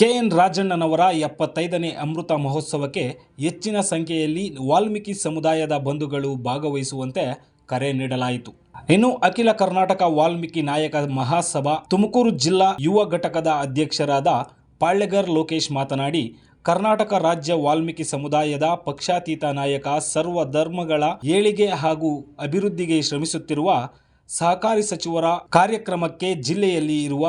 K N ರಾಜಣ್ಣನವರ ಎಪ್ಪತ್ತೈದನೇ ಅಮೃತ ಮಹೋತ್ಸವಕ್ಕೆ ಹೆಚ್ಚಿನ ಸಂಖ್ಯೆಯಲ್ಲಿ ವಾಲ್ಮೀಕಿ ಸಮುದಾಯದ ಬಂಧುಗಳು ಭಾಗವಹಿಸುವಂತೆ ಕರೆ ನೀಡಲಾಯಿತು. ಇನ್ನು ಅಖಿಲ ಕರ್ನಾಟಕ ವಾಲ್ಮೀಕಿ ನಾಯಕ ಮಹಾಸಭಾ ತುಮಕೂರು ಜಿಲ್ಲಾ ಯುವ ಘಟಕದ ಅಧ್ಯಕ್ಷರಾದ ಪಾಳ್ಯಗರ್ ಲೋಕೇಶ್ ಮಾತನಾಡಿ, ಕರ್ನಾಟಕ ರಾಜ್ಯ ವಾಲ್ಮೀಕಿ ಸಮುದಾಯದ ಪಕ್ಷಾತೀತ ನಾಯಕ ಸರ್ವ ಧರ್ಮಗಳ ಏಳಿಗೆ ಹಾಗೂ ಅಭಿವೃದ್ಧಿಗೆ ಶ್ರಮಿಸುತ್ತಿರುವ ಸಹಕಾರಿ ಸಚಿವರ ಕಾರ್ಯಕ್ರಮಕ್ಕೆ ಜಿಲ್ಲೆಯಲ್ಲಿ ಇರುವ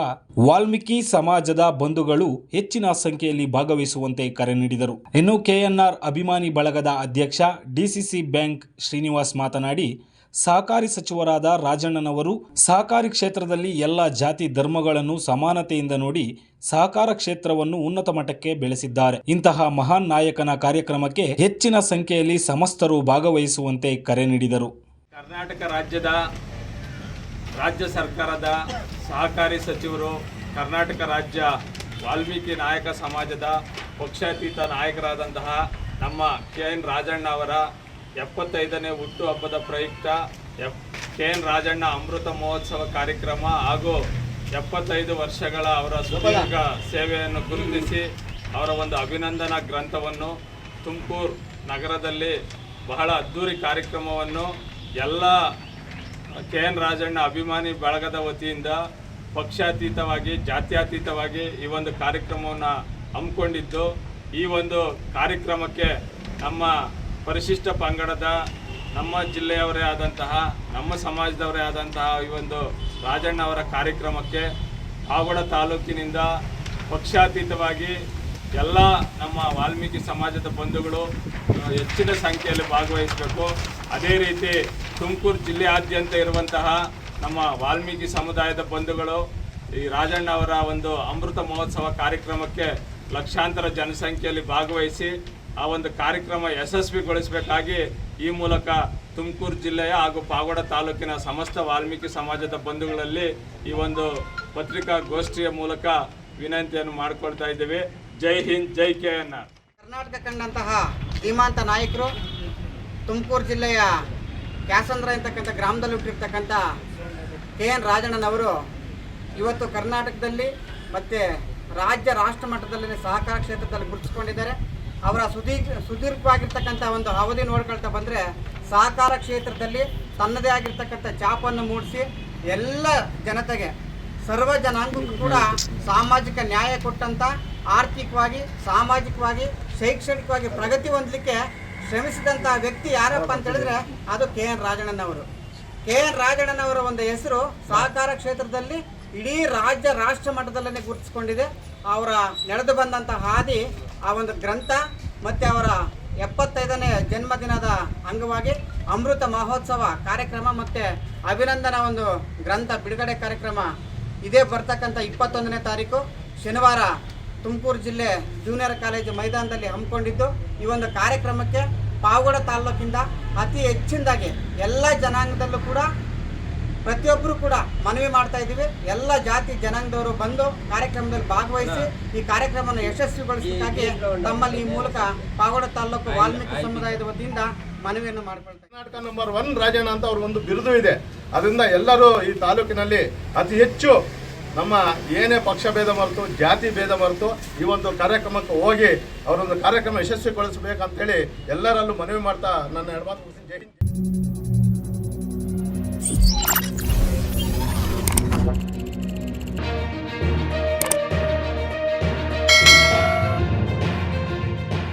ವಾಲ್ಮೀಕಿ ಸಮಾಜದ ಬಂಧುಗಳು ಹೆಚ್ಚಿನ ಸಂಖ್ಯೆಯಲ್ಲಿ ಭಾಗವಹಿಸುವಂತೆ ಕರೆ ನೀಡಿದರು. ಇನ್ನು ಕೆಎನ್ಆರ್ ಅಭಿಮಾನಿ ಬಳಗದ ಅಧ್ಯಕ್ಷ ಡಿಸಿಸಿ ಬ್ಯಾಂಕ್ ಶ್ರೀನಿವಾಸ್ ಮಾತನಾಡಿ, ಸಹಕಾರಿ ಸಚಿವರಾದ ರಾಜಣ್ಣನವರು ಸಹಕಾರಿ ಕ್ಷೇತ್ರದಲ್ಲಿ ಎಲ್ಲ ಜಾತಿ ಧರ್ಮಗಳನ್ನು ಸಮಾನತೆಯಿಂದ ನೋಡಿ ಸಹಕಾರ ಕ್ಷೇತ್ರವನ್ನು ಉನ್ನತ ಮಟ್ಟಕ್ಕೆ ಬೆಳೆಸಿದ್ದಾರೆ. ಇಂತಹ ಮಹಾನ್ ನಾಯಕನ ಕಾರ್ಯಕ್ರಮಕ್ಕೆ ಹೆಚ್ಚಿನ ಸಂಖ್ಯೆಯಲ್ಲಿ ಸಮಸ್ತರು ಭಾಗವಹಿಸುವಂತೆ ಕರೆ ನೀಡಿದರು. ಕರ್ನಾಟಕ ರಾಜ್ಯದ ರಾಜ್ಯ ಸರ್ಕಾರದ ಸಹಕಾರಿ ಸಚಿವರು ಕರ್ನಾಟಕ ರಾಜ್ಯ ವಾಲ್ಮೀಕಿ ನಾಯಕ ಸಮಾಜದ ಪಕ್ಷಾತೀತ ನಾಯಕರಾದಂತಹ ನಮ್ಮ ಕೆ ಎನ್ ರಾಜಣ್ಣ ಅವರ ಎಪ್ಪತ್ತೈದನೇ ಹುಟ್ಟುಹಬ್ಬದ ಪ್ರಯುಕ್ತ ಎಫ್ ಕೆ ಎನ್ ರಾಜಣ್ಣ ಅಮೃತ ಮಹೋತ್ಸವ ಕಾರ್ಯಕ್ರಮ ಹಾಗೂ ಎಪ್ಪತ್ತೈದು ವರ್ಷಗಳ ಅವರ ಸುದೀರ್ಘ ಸೇವೆಯನ್ನು ಗುರುತಿಸಿ ಅವರ ಒಂದು ಅಭಿನಂದನಾ ಗ್ರಂಥವನ್ನು ತುಮಕೂರು ನಗರದಲ್ಲಿ ಬಹಳ ಅದ್ಧೂರಿ ಕಾರ್ಯಕ್ರಮವನ್ನು ಎಲ್ಲ ಕೆ ಎನ್ ರಾಜಣ್ಣ ಅಭಿಮಾನಿ ಬಳಗದ ವತಿಯಿಂದ ಪಕ್ಷಾತೀತವಾಗಿ, ಜಾತ್ಯಾತೀತವಾಗಿ ಈ ಒಂದು ಕಾರ್ಯಕ್ರಮವನ್ನು ಹಮ್ಮಿಕೊಂಡಿದ್ದು, ಈ ಒಂದು ಕಾರ್ಯಕ್ರಮಕ್ಕೆ ನಮ್ಮ ಪರಿಶಿಷ್ಟ ಪಂಗಡದ, ನಮ್ಮ ಜಿಲ್ಲೆಯವರೇ ಆದಂತಹ, ನಮ್ಮ ಸಮಾಜದವರೇ ಆದಂತಹ ಈ ಒಂದು ರಾಜಣ್ಣ ಅವರ ಕಾರ್ಯಕ್ರಮಕ್ಕೆ ಪಾವಗಡ ತಾಲೂಕಿನಿಂದ ಪಕ್ಷಾತೀತವಾಗಿ ಎಲ್ಲ ನಮ್ಮ ವಾಲ್ಮೀಕಿ ಸಮಾಜದ ಬಂಧುಗಳು ಹೆಚ್ಚಿನ ಸಂಖ್ಯೆಯಲ್ಲಿ ಭಾಗವಹಿಸಬೇಕು. ಅದೇ ರೀತಿ ತುಮಕೂರು ಜಿಲ್ಲೆಯಾದ್ಯಂತ ಇರುವಂತಹ ನಮ್ಮ ವಾಲ್ಮೀಕಿ ಸಮುದಾಯದ ಬಂಧುಗಳು, ಈ ರಾಜಣ್ಣ ಅವರ ಒಂದು ಅಮೃತ ಮಹೋತ್ಸವ ಕಾರ್ಯಕ್ರಮಕ್ಕೆ ಲಕ್ಷಾಂತರ ಜನಸಂಖ್ಯೆಯಲ್ಲಿ ಭಾಗವಹಿಸಿ, ಆ ಒಂದು ಕಾರ್ಯಕ್ರಮ ಯಶಸ್ವಿಗೊಳಿಸಬೇಕಾಗಿ ಈ ಮೂಲಕ ತುಮಕೂರು ಜಿಲ್ಲೆಯ ಹಾಗೂ ಪಾವಗಡ ತಾಲೂಕಿನ ಸಮಸ್ತ ವಾಲ್ಮೀಕಿ ಸಮಾಜದ ಬಂಧುಗಳಲ್ಲಿ ಈ ಒಂದು ಪತ್ರಿಕಾಗೋಷ್ಠಿಯ ಮೂಲಕ ವಿನಂತಿಯನ್ನು ಮಾಡಿಕೊಳ್ತಾ ಇದ್ದೇವೆ. ಜೈ ಹಿಂದ್, ಜೈ ಕೆ ಎನ್ ಆರ್ ಕರ್ನಾಟಕ ಕಂಡಂತಹ ಧೀಮಾಂತ ನಾಯಕರು, ತುಮಕೂರು ಜಿಲ್ಲೆಯ ಕ್ಯಾಸಂದ್ರ ಅಂತಕ್ಕಂಥ ಗ್ರಾಮದಲ್ಲಿ ಹುಟ್ಟಿರ್ತಕ್ಕಂಥ ಕೆ ಎನ್ ರಾಜಣ್ಣನವರು ಇವತ್ತು ಕರ್ನಾಟಕದಲ್ಲಿ ಮತ್ತು ರಾಜ್ಯ ರಾಷ್ಟ್ರ ಮಟ್ಟದಲ್ಲಿ ಸಹಕಾರ ಕ್ಷೇತ್ರದಲ್ಲಿ ಗುರುತಿಸ್ಕೊಂಡಿದ್ದಾರೆ. ಅವರ ಸುದೀರ್ಘ ಸುದೀರ್ಘವಾಗಿರ್ತಕ್ಕಂಥ ಒಂದು ಅವಧಿ ನೋಡ್ಕೊಳ್ತಾ ಬಂದರೆ ಸಹಕಾರ ಕ್ಷೇತ್ರದಲ್ಲಿ ತನ್ನದೇ ಆಗಿರ್ತಕ್ಕಂಥ ಚಾಪನ್ನು ಮೂಡಿಸಿ ಎಲ್ಲ ಜನತೆಗೆ, ಸರ್ವ ಜನಾಂಗಕ್ಕೂ ಕೂಡ ಸಾಮಾಜಿಕ ನ್ಯಾಯ ಕೊಟ್ಟಂತ ಆರ್ಥಿಕವಾಗಿ, ಸಾಮಾಜಿಕವಾಗಿ, ಶೈಕ್ಷಣಿಕವಾಗಿ ಪ್ರಗತಿ ಹೊಂದಲಿಕ್ಕೆ ಶ್ರಮಿಸಿದಂಥ ವ್ಯಕ್ತಿ ಯಾರಪ್ಪ ಅಂತ ಹೇಳಿದ್ರೆ ಅದು ಕೆ ಎನ್ ರಾಜಣ್ಣನವರು. ಕೆ ಎನ್ ರಾಜಣ್ಣನವರ ಒಂದು ಹೆಸರು ಸಹಕಾರ ಕ್ಷೇತ್ರದಲ್ಲಿ ಇಡೀ ರಾಜ್ಯ ರಾಷ್ಟ್ರ ಮಟ್ಟದಲ್ಲೇ ಗುರುತಿಸಿಕೊಂಡಿದೆ. ಅವರ ನಡೆದು ಬಂದಂತಹ ಹಾದಿ, ಆ ಒಂದು ಗ್ರಂಥ, ಮತ್ತು ಅವರ ಎಪ್ಪತ್ತೈದನೇ ಜನ್ಮದಿನದ ಅಂಗವಾಗಿ ಅಮೃತ ಮಹೋತ್ಸವ ಕಾರ್ಯಕ್ರಮ ಮತ್ತು ಅಭಿನಂದನಾ ಒಂದು ಗ್ರಂಥ ಬಿಡುಗಡೆ ಕಾರ್ಯಕ್ರಮ ಇದೇ ಬರ್ತಕ್ಕಂಥ ಇಪ್ಪತ್ತೊಂದನೇ ತಾರೀಕು, ಶನಿವಾರ ತುಮಕೂರು ಜಿಲ್ಲೆ ಜೂನಿಯರ್ ಕಾಲೇಜು ಮೈದಾನದಲ್ಲಿ ಹಮ್ಮಿಕೊಂಡಿದ್ದು. ಈ ಒಂದು ಕಾರ್ಯಕ್ರಮಕ್ಕೆ ಪಾವಗಡ ತಾಲ್ಲೂಕಿಂದ ಅತಿ ಹೆಚ್ಚಿನದಾಗಿ ಎಲ್ಲ ಜನಾಂಗದಲ್ಲೂ ಕೂಡ ಪ್ರತಿಯೊಬ್ಬರು ಕೂಡ ಮನವಿ ಮಾಡ್ತಾ ಇದ್ದೀವಿ. ಎಲ್ಲ ಜಾತಿ ಜನಾಂಗದವರು ಬಂದು ಕಾರ್ಯಕ್ರಮದಲ್ಲಿ ಭಾಗವಹಿಸಿ ಈ ಕಾರ್ಯಕ್ರಮವನ್ನು ಯಶಸ್ವಿಗೊಳಿಸಬೇಕಾಗಿ ತಮ್ಮಲ್ಲಿ ಈ ಮೂಲಕ ಪಾವಗಡ ತಾಲೂಕು ವಾಲ್ಮೀಕಿ ಸಮುದಾಯದ ವತಿಯಿಂದ ಮನವಿಯನ್ನು ಮಾಡಿಕೊಳ್ತಾರೆ ಕರ್ನಾಟಕ ನಂಬರ್ ಒನ್ ರಾಜಣ್ಣ ಅಂತ ಅವ್ರ ಒಂದು ಬಿರುದು ಇದೆ. ಅದರಿಂದ ಎಲ್ಲರೂ ಈ ತಾಲೂಕಿನಲ್ಲಿ ಅತಿ ಹೆಚ್ಚು ನಮ್ಮ ಏನೇ ಪಕ್ಷ ಭೇದ ಮರೆತು, ಜಾತಿ ಭೇದ ಮರೆತು ಈ ಒಂದು ಕಾರ್ಯಕ್ರಮಕ್ಕೆ ಹೋಗಿ ಅವರೊಂದು ಕಾರ್ಯಕ್ರಮ ಯಶಸ್ವಿಗೊಳಿಸಬೇಕಂತೇಳಿ ಎಲ್ಲರಲ್ಲೂ ಮನವಿ ಮಾಡ್ತಾ ನನ್ನ ಎಡಮಾತು. ಜೈ ಹಿಂದ್